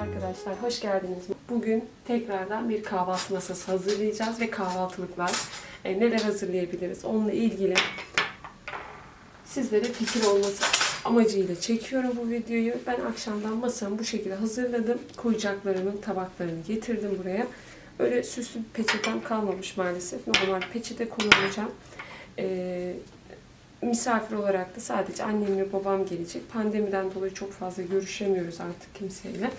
arkadaşlar, hoş geldiniz. Bugün tekrardan bir kahvaltı masası hazırlayacağız ve kahvaltılıklar e, neler hazırlayabiliriz onunla ilgili sizlere fikir olması amacıyla çekiyorum bu videoyu. Ben akşamdan masamı bu şekilde hazırladım. Koyacaklarımın tabaklarını getirdim buraya. Öyle süslü peçetem kalmamış maalesef. Normal peçete kullanacağım. Ee, misafir olarak da sadece annem ve babam gelecek. Pandemiden dolayı çok fazla görüşemiyoruz artık kimseyle.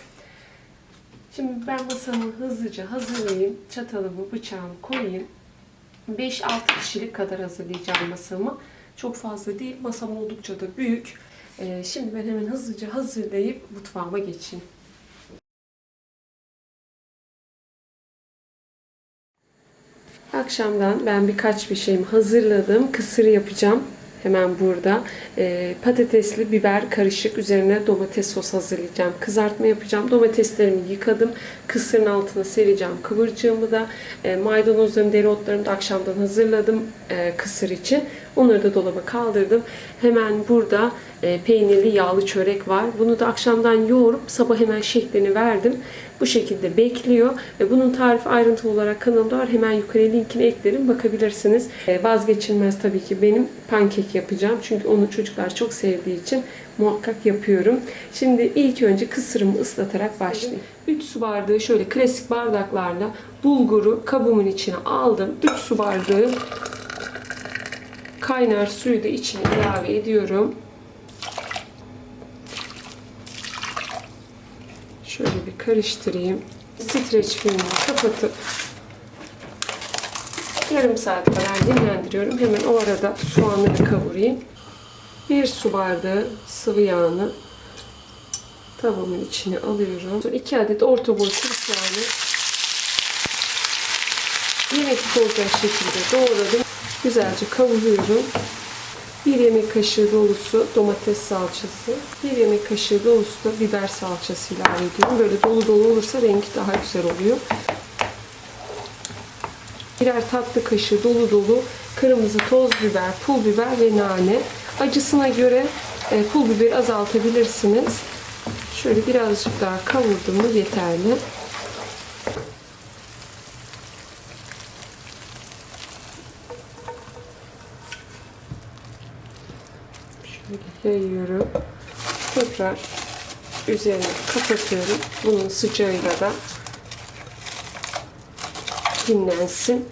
Şimdi ben masamı hızlıca hazırlayayım. Çatalımı, bıçağımı koyayım. 5-6 kişilik kadar hazırlayacağım masamı. Çok fazla değil. Masam oldukça da büyük. Ee, şimdi ben hemen hızlıca hazırlayıp mutfağıma geçeyim. Akşamdan ben birkaç bir şeyimi hazırladım. Kısır yapacağım. Hemen burada. Ee, patatesli biber karışık üzerine domates sos hazırlayacağım. Kızartma yapacağım. Domateslerimi yıkadım. Kısırın altına sereceğim kıvırcığımı da. E, maydanozlarımı, dereotlarımı da akşamdan hazırladım e, kısır için. Onları da dolaba kaldırdım. Hemen burada e, peynirli yağlı çörek var. Bunu da akşamdan yoğurup sabah hemen şeklini verdim. Bu şekilde bekliyor. Ve bunun tarifi ayrıntılı olarak kanalımda var. Hemen yukarıya linkini eklerim. Bakabilirsiniz. E, vazgeçilmez tabii ki benim pankek yapacağım. Çünkü onu çocuklar çok sevdiği için muhakkak yapıyorum. Şimdi ilk önce kısırımı ıslatarak başlayayım. 3 su bardağı şöyle klasik bardaklarla bulguru kabımın içine aldım. 3 su bardağı kaynar suyu da içine ilave ediyorum. Şöyle bir karıştırayım. Streç filmini kapatıp yarım saat kadar dinlendiriyorum. Hemen o arada soğanları kavurayım. Bir su bardağı sıvı yağını tavamın içine alıyorum. Sonra 2 adet orta boy soğanı yemek olacak şekilde doğradım. Güzelce kavuruyorum. 1 yemek kaşığı dolusu domates salçası, 1 yemek kaşığı dolusu da biber salçası ilave ediyorum. Böyle dolu dolu olursa rengi daha güzel oluyor. Birer tatlı kaşığı dolu dolu kırmızı toz biber, pul biber ve nane. Acısına göre e, pul biberi azaltabilirsiniz. Şöyle birazcık daha kavurdum mu yeterli. Şöyle yayıyorum. Tekrar üzerine kapatıyorum. Bunun sıcağıyla da dinlensin.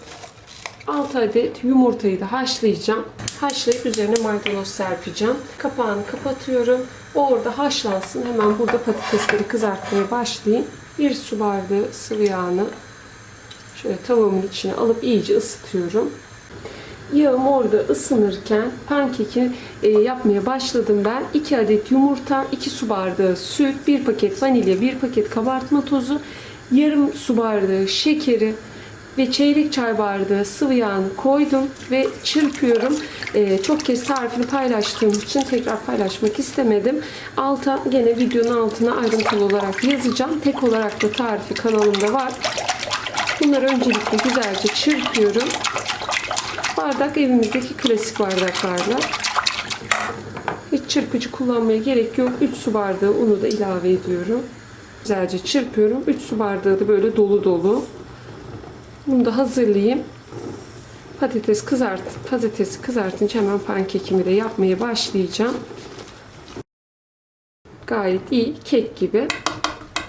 6 adet yumurtayı da haşlayacağım. Haşlayıp üzerine maydanoz serpeceğim. Kapağını kapatıyorum. O orada haşlansın. Hemen burada patatesleri kızartmaya başlayayım. Bir su bardağı sıvı yağını şöyle tavamın içine alıp iyice ısıtıyorum. Yağım orada ısınırken pankeki e, yapmaya başladım ben. 2 adet yumurta, 2 su bardağı süt, 1 paket vanilya, 1 paket kabartma tozu, yarım su bardağı şekeri ve çeyrek çay bardağı sıvı yağını koydum ve çırpıyorum. E, çok kez tarifini paylaştığım için tekrar paylaşmak istemedim. Alta gene videonun altına ayrıntılı olarak yazacağım. Tek olarak da tarifi kanalımda var. Bunları öncelikle güzelce çırpıyorum. Bardak evimizdeki klasik bardaklarla. Hiç çırpıcı kullanmaya gerek yok. 3 su bardağı unu da ilave ediyorum. Güzelce çırpıyorum. 3 su bardağı da böyle dolu dolu. Bunu da hazırlayayım. Patates kızart, patatesi kızartınca hemen pankekimi de yapmaya başlayacağım. Gayet iyi. Kek gibi.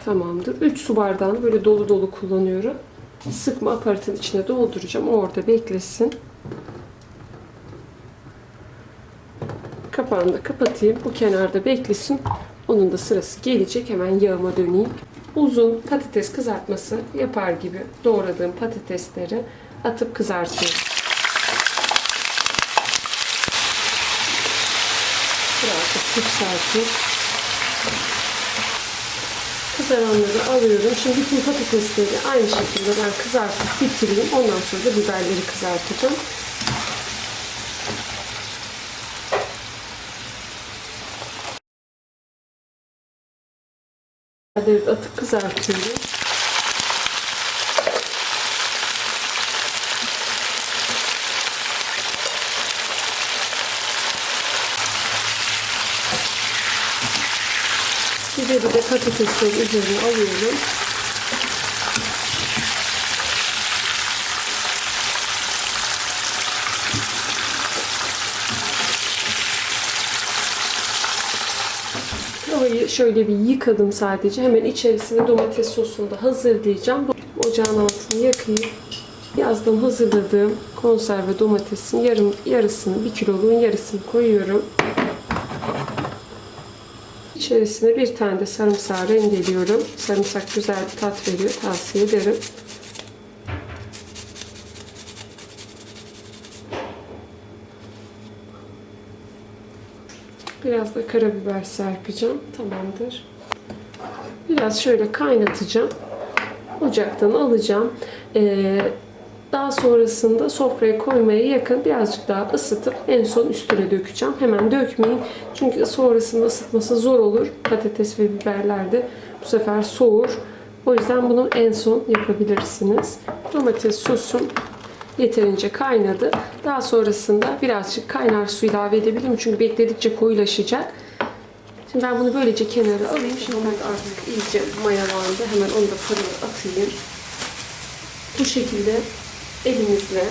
Tamamdır. 3 su bardağını böyle dolu dolu kullanıyorum. Sıkma aparatın içine dolduracağım. Orada beklesin. Kapağını da kapatayım. Bu kenarda beklesin. Onun da sırası gelecek. Hemen yağıma döneyim. Uzun patates kızartması yapar gibi doğradığım patatesleri atıp kızartıyorum. Birazcık tuz serpip kızaranları alıyorum. Şimdi bütün patatesleri aynı şekilde ben kızartıp bitireyim. Ondan sonra da biberleri kızartacağım. adet atıp kızartıyorum. Biberi de patateslerin üzerine alıyorum. Tavayı şöyle bir yıkadım sadece. Hemen içerisine domates sosunu da hazırlayacağım. Ocağın altını yakayım. Yazdan hazırladığım konserve domatesin yarım yarısını, bir kiloluğun yarısını koyuyorum. İçerisine bir tane de sarımsağı rendeliyorum. Sarımsak güzel bir tat veriyor. Tavsiye ederim. Biraz da karabiber serpeceğim. Tamamdır. Biraz şöyle kaynatacağım. Ocaktan alacağım. Ee, daha sonrasında sofraya koymaya yakın birazcık daha ısıtıp en son üstüne dökeceğim. Hemen dökmeyin. Çünkü sonrasında ısıtması zor olur. Patates ve biberler de bu sefer soğur. O yüzden bunu en son yapabilirsiniz. Domates sosum yeterince kaynadı. Daha sonrasında birazcık kaynar su ilave edebilirim. Çünkü bekledikçe koyulaşacak. Şimdi ben bunu böylece kenara alayım. Şimdi ben artık iyice mayalandı. Hemen onu da fırına atayım. Bu şekilde elimizle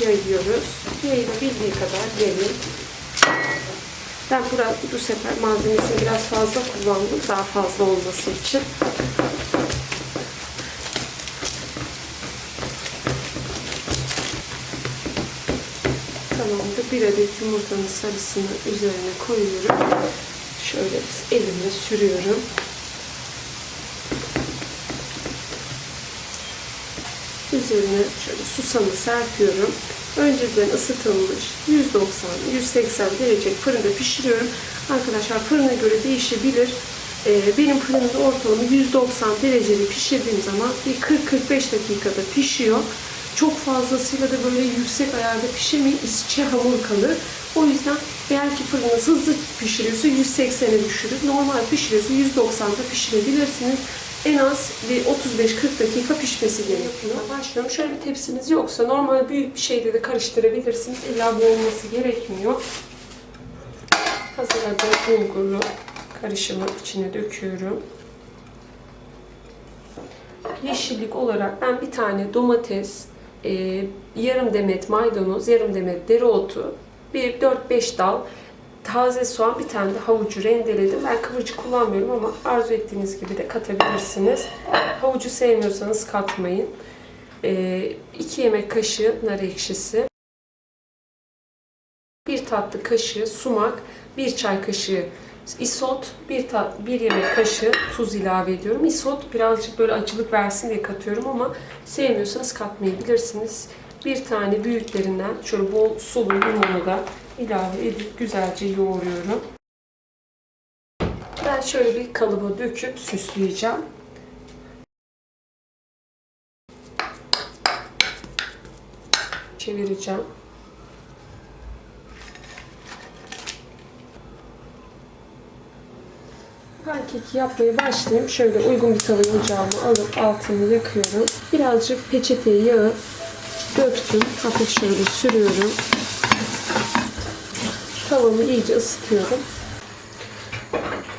yayıyoruz. Yayılabildiği kadar yayın. Ben burada bu sefer malzemesini biraz fazla kullandım. Daha fazla olması için. Tamamdır. Bir adet yumurtanın sarısını üzerine koyuyorum. Şöyle elimle sürüyorum. Üzerine şöyle susamı serpiyorum. Önceden ısıtılmış 190-180 derece fırında pişiriyorum. Arkadaşlar fırına göre değişebilir. Ee, benim fırınımda ortalama 190 derecede pişirdiğim zaman bir 40-45 dakikada pişiyor. Çok fazlasıyla da böyle yüksek ayarda pişirmeyin. İçe hamur kalır. O yüzden eğer ki fırınınız hızlı pişiriyorsa 180'e düşürür. Normal pişiriyorsa 190'da pişirebilirsiniz. En az bir 35-40 dakika pişmesi gerekiyor. Başlıyorum. Şöyle bir tepsiniz yoksa normal büyük bir şeyde de karıştırabilirsiniz. İlla bu olması gerekmiyor. Hazırladığım bulgurlu karışımı içine döküyorum. Yeşillik olarak ben bir tane domates, e, yarım demet maydanoz, yarım demet dereotu, bir 4-5 dal taze soğan, bir tane de havucu rendeledim. Ben kıvırcık kullanmıyorum ama arzu ettiğiniz gibi de katabilirsiniz. Havucu sevmiyorsanız katmayın. 2 yemek kaşığı nar ekşisi. 1 tatlı kaşığı sumak, 1 çay kaşığı isot, 1, tat, 1 yemek kaşığı tuz ilave ediyorum. Isot birazcık böyle acılık versin diye katıyorum ama sevmiyorsanız katmayabilirsiniz. Bir tane büyüklerinden şöyle bol sulu limonu da ilave edip güzelce yoğuruyorum. Ben şöyle bir kalıba döküp süsleyeceğim. Çevireceğim. Pankeki yapmaya başlayayım. Şöyle uygun bir tavayı ocağıma alıp altını yakıyorum. Birazcık peçeteye yağı döktüm. Hafif şöyle sürüyorum. Tavamı iyice ısıtıyorum.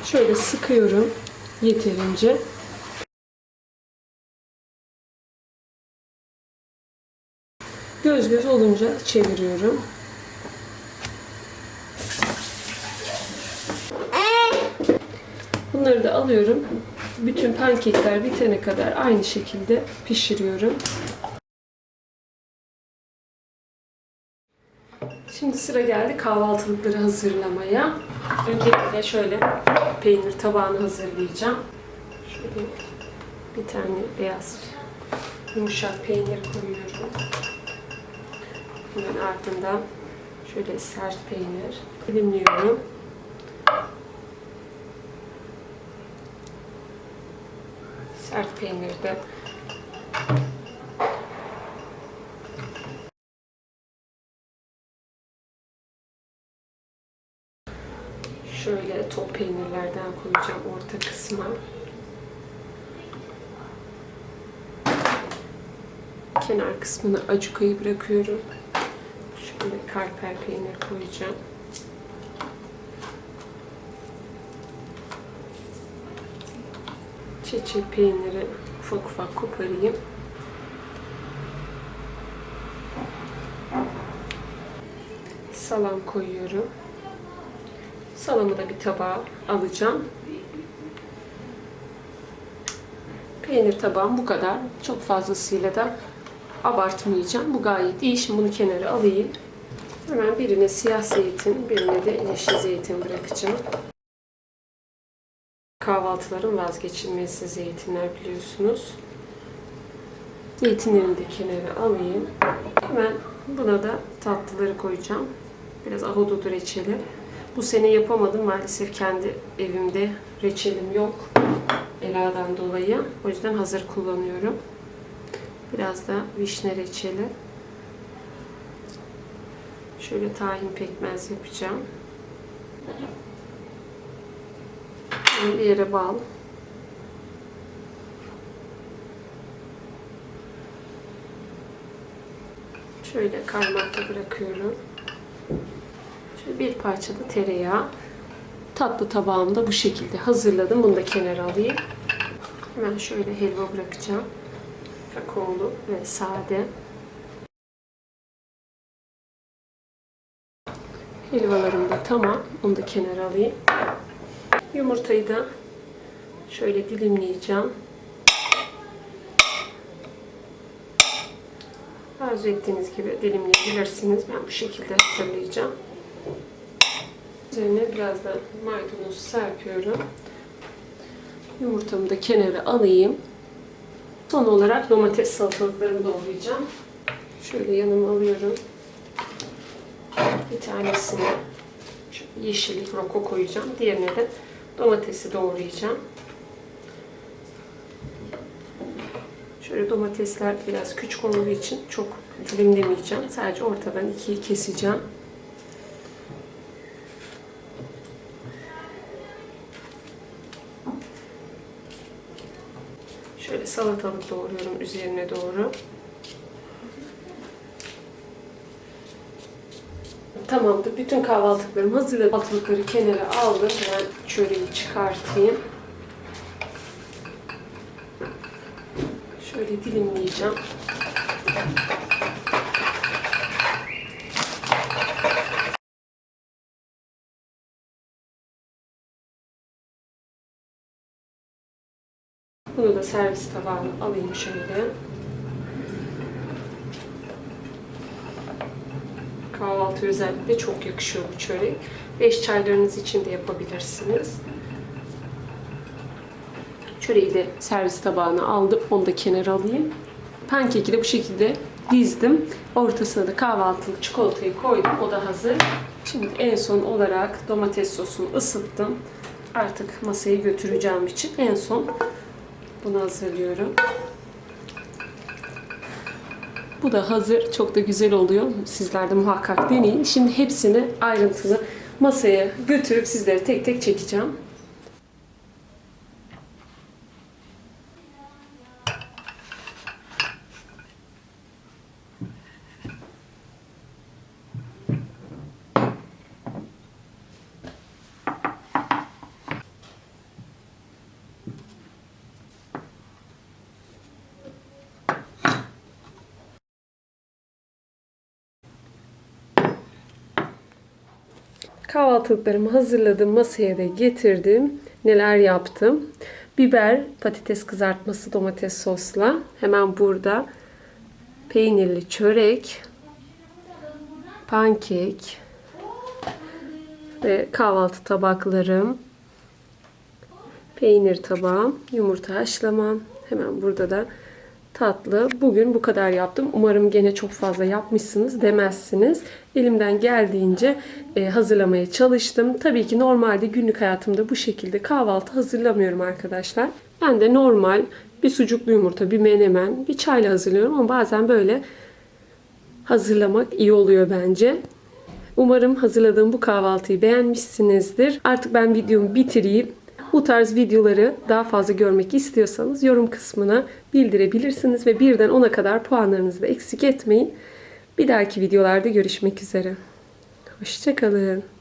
Şöyle sıkıyorum yeterince. Göz göz olunca çeviriyorum. Bunları da alıyorum. Bütün pankekler bitene kadar aynı şekilde pişiriyorum. Şimdi sıra geldi kahvaltılıkları hazırlamaya. Öncelikle şöyle peynir tabağını hazırlayacağım. Şöyle bir tane beyaz yumuşak peynir koyuyorum. Bunun ardından şöyle sert peynir dilimliyorum. Sert peynir de Şöyle top peynirlerden koyacağım orta kısma. Kenar kısmına acukayı bırakıyorum. Şöyle karper peynir koyacağım. Çiçek peyniri ufak ufak koparayım. Salam koyuyorum. Salamı da bir tabağa alacağım. Peynir tabağım bu kadar. Çok fazlasıyla da abartmayacağım. Bu gayet iyi. Şimdi bunu kenara alayım. Hemen birine siyah zeytin, birine de yeşil zeytin bırakacağım. Kahvaltıların vazgeçilmezi zeytinler biliyorsunuz. Zeytinlerimi de kenara alayım. Hemen buna da tatlıları koyacağım. Biraz ahududu reçeli. Bu sene yapamadım. Maalesef kendi evimde reçelim yok. Ela'dan dolayı. O yüzden hazır kullanıyorum. Biraz da vişne reçeli. Şöyle tahin pekmez yapacağım. Bir yere bağlı. Şöyle kaymakta bırakıyorum. Şöyle bir parça da tereyağı. Tatlı tabağımı da bu şekilde hazırladım. Bunu da kenara alayım. Hemen şöyle helva bırakacağım. Kakaolu ve sade. Helvalarım da tamam. Onu da kenara alayım. Yumurtayı da şöyle dilimleyeceğim. Arzu ettiğiniz gibi dilimleyebilirsiniz. Ben bu şekilde hazırlayacağım. Üzerine biraz da maydanoz serpiyorum. Yumurtamı da kenara alayım. Son olarak domates salatalıklarımı doğrayacağım. Şöyle yanıma alıyorum. Bir tanesini yeşillik roko koyacağım. Diğerine de domatesi doğrayacağım. Şöyle domatesler biraz küçük olduğu için çok dilimlemeyeceğim. Sadece ortadan ikiye keseceğim. Şöyle salatalık doğruyorum üzerine doğru. Tamamdır. Bütün kahvaltılıklarım hazırladım. Salatalıkları kenara aldım. Ben çöreği çıkartayım. Şöyle dilimleyeceğim. Bunu da servis tabağına alayım şöyle. Kahvaltı özellikle çok yakışıyor bu çörek. Beş çaylarınız için de yapabilirsiniz. Çöreği de servis tabağına aldım. Onu da kenara alayım. Pankeki de bu şekilde dizdim. Ortasına da kahvaltılık çikolatayı koydum. O da hazır. Şimdi en son olarak domates sosunu ısıttım. Artık masaya götüreceğim için en son bunu hazırlıyorum. Bu da hazır. Çok da güzel oluyor. Sizler de muhakkak deneyin. Şimdi hepsini ayrıntılı masaya götürüp sizlere tek tek çekeceğim. Kahvaltılıklarımı hazırladım. Masaya da getirdim. Neler yaptım? Biber, patates kızartması, domates sosla. Hemen burada peynirli çörek, pankek ve kahvaltı tabaklarım. Peynir tabağım, yumurta haşlamam. Hemen burada da tatlı. Bugün bu kadar yaptım. Umarım gene çok fazla yapmışsınız demezsiniz. Elimden geldiğince e, hazırlamaya çalıştım. Tabii ki normalde günlük hayatımda bu şekilde kahvaltı hazırlamıyorum arkadaşlar. Ben de normal bir sucuklu yumurta, bir menemen, bir çayla hazırlıyorum ama bazen böyle hazırlamak iyi oluyor bence. Umarım hazırladığım bu kahvaltıyı beğenmişsinizdir. Artık ben videomu bitireyim. Bu tarz videoları daha fazla görmek istiyorsanız yorum kısmına bildirebilirsiniz ve birden 10'a kadar puanlarınızı da eksik etmeyin. Bir dahaki videolarda görüşmek üzere. Hoşçakalın.